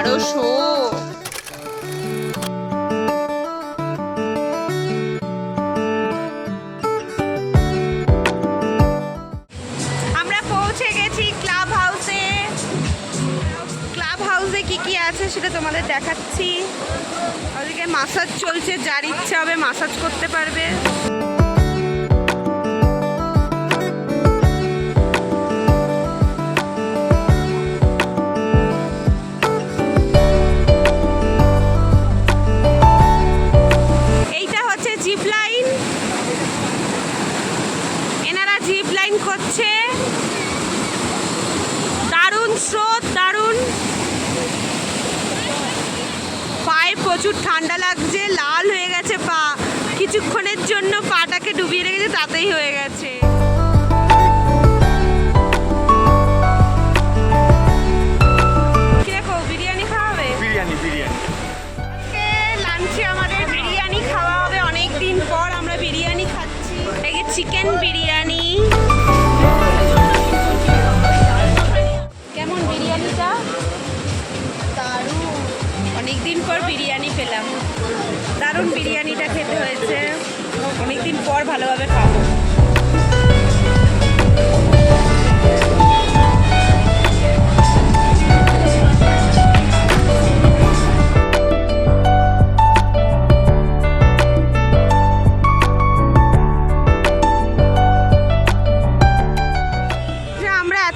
বারোশো। আমরা পৌঁছে গেছি ক্লাব হাউসে ক্লাব হাউসে কি কি আছে সেটা তোমাদের দেখাচ্ছি। ওদিকে মাসাজ চলছে, যার ইচ্ছা হবে মাসাজ করতে পারবে। এনারা জিপ লাইন করছে। দারুণ স্রোত দারুণ। পায়ে প্রচুর ঠান্ডা লাগছে লাল হয়ে গেছে পা। কিছুক্ষণের জন্য পাটাকে ডুবিয়ে রেখেছে তাতেই হয়ে গেছে। বিরিয়ানি খাওয়াবে বিরিয়ানি বিরিয়ানি। লাঞ্চে এই চিকেন বিরিয়ানি। কেমন বিরিয়ানিটা? দারুণ। অনেক দিন পর বিরিয়ানি পেলাম। দারুণ বিরিয়ানিটা খেতে হয়েছে। অনেকদিন পর ভালোভাবে খাব।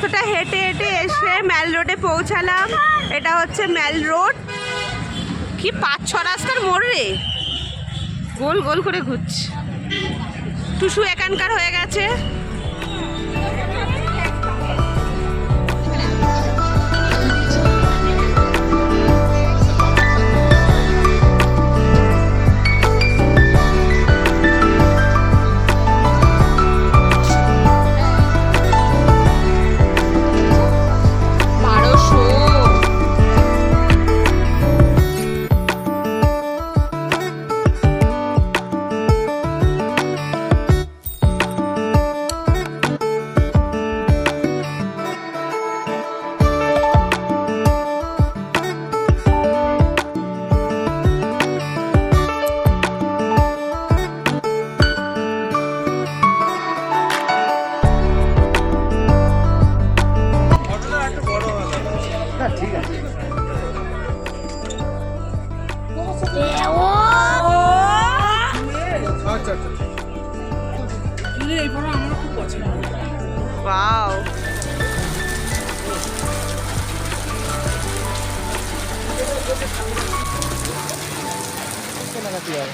আমরা এতটা হেঁটে হেঁটে এসে ম্যাল রোডে পৌঁছালাম। এটা হচ্ছে ম্যাল রোড। কি পাঁচ, ছ রাস্তার মোড় রে? গোল গোল করে ঘুরছে। টুসু এখানকার হয়ে গেছে। ঠিক আছে আচ্ছা আচ্ছা ওয়াও কেনাকাটি হবে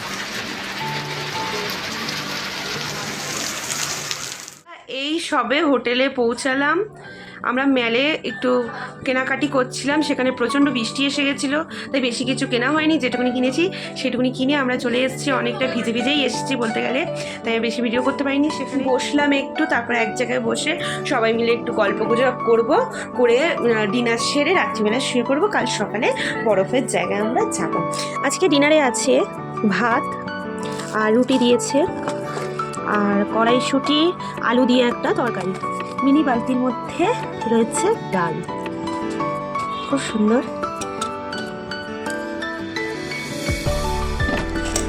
এই সবে হোটেলে পৌঁছালাম। আমরা মেলে একটু কেনাকাটি করছিলাম, সেখানে প্রচণ্ড বৃষ্টি এসে গেছিল, তাই বেশি কিছু কেনা হয়নি, যেটুকুনি কিনেছি সেটুকুনি কিনে আমরা চলে এসেছি, অনেকটা ভিজে ভিজেই এসেছি বলতে গেলে, তাই বেশি ভিডিও করতে পারিনি, সেখানে বসলাম একটু, তারপর এক জায়গায় বসে সবাই মিলে একটু গল্প গুজব করব, করে ডিনার সেরে রাত্রিবেলা শুয়ে পড়ব, কাল সকালে বরফের জায়গায় আমরা যাব। আজকে ডিনারে আছে ভাত আর রুটি দিয়েছে আর কড়াইশুঁটি, আলু দিয়ে একটা তরকারি। মিনি বালতির মধ্যে রয়েছে ডাল। খুব সুন্দর।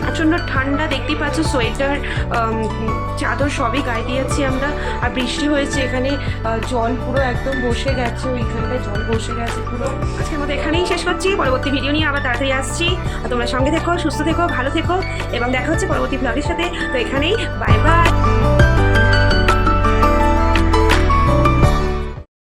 প্রচণ্ড ঠান্ডা, দেখতেই পাচ্ছ সোয়েটার চাদর সবই গায়ে দিয়েছি আমরা। আর বৃষ্টি হয়েছে এখানে জল পুরো একদম বসে গেছে, ওইখানটায় জল বসে গেছে পুরো। আজকের মতো এখানেই শেষ করছি, পরবর্তী ভিডিও নিয়ে আবার তাড়াতাড়ি আসছি। তোমরা সঙ্গে থেকো, সুস্থ থেকো, ভালো থেকো, এবং দেখা হচ্ছে পরবর্তী ব্লগের সাথে। তো এখানেই বাই Right.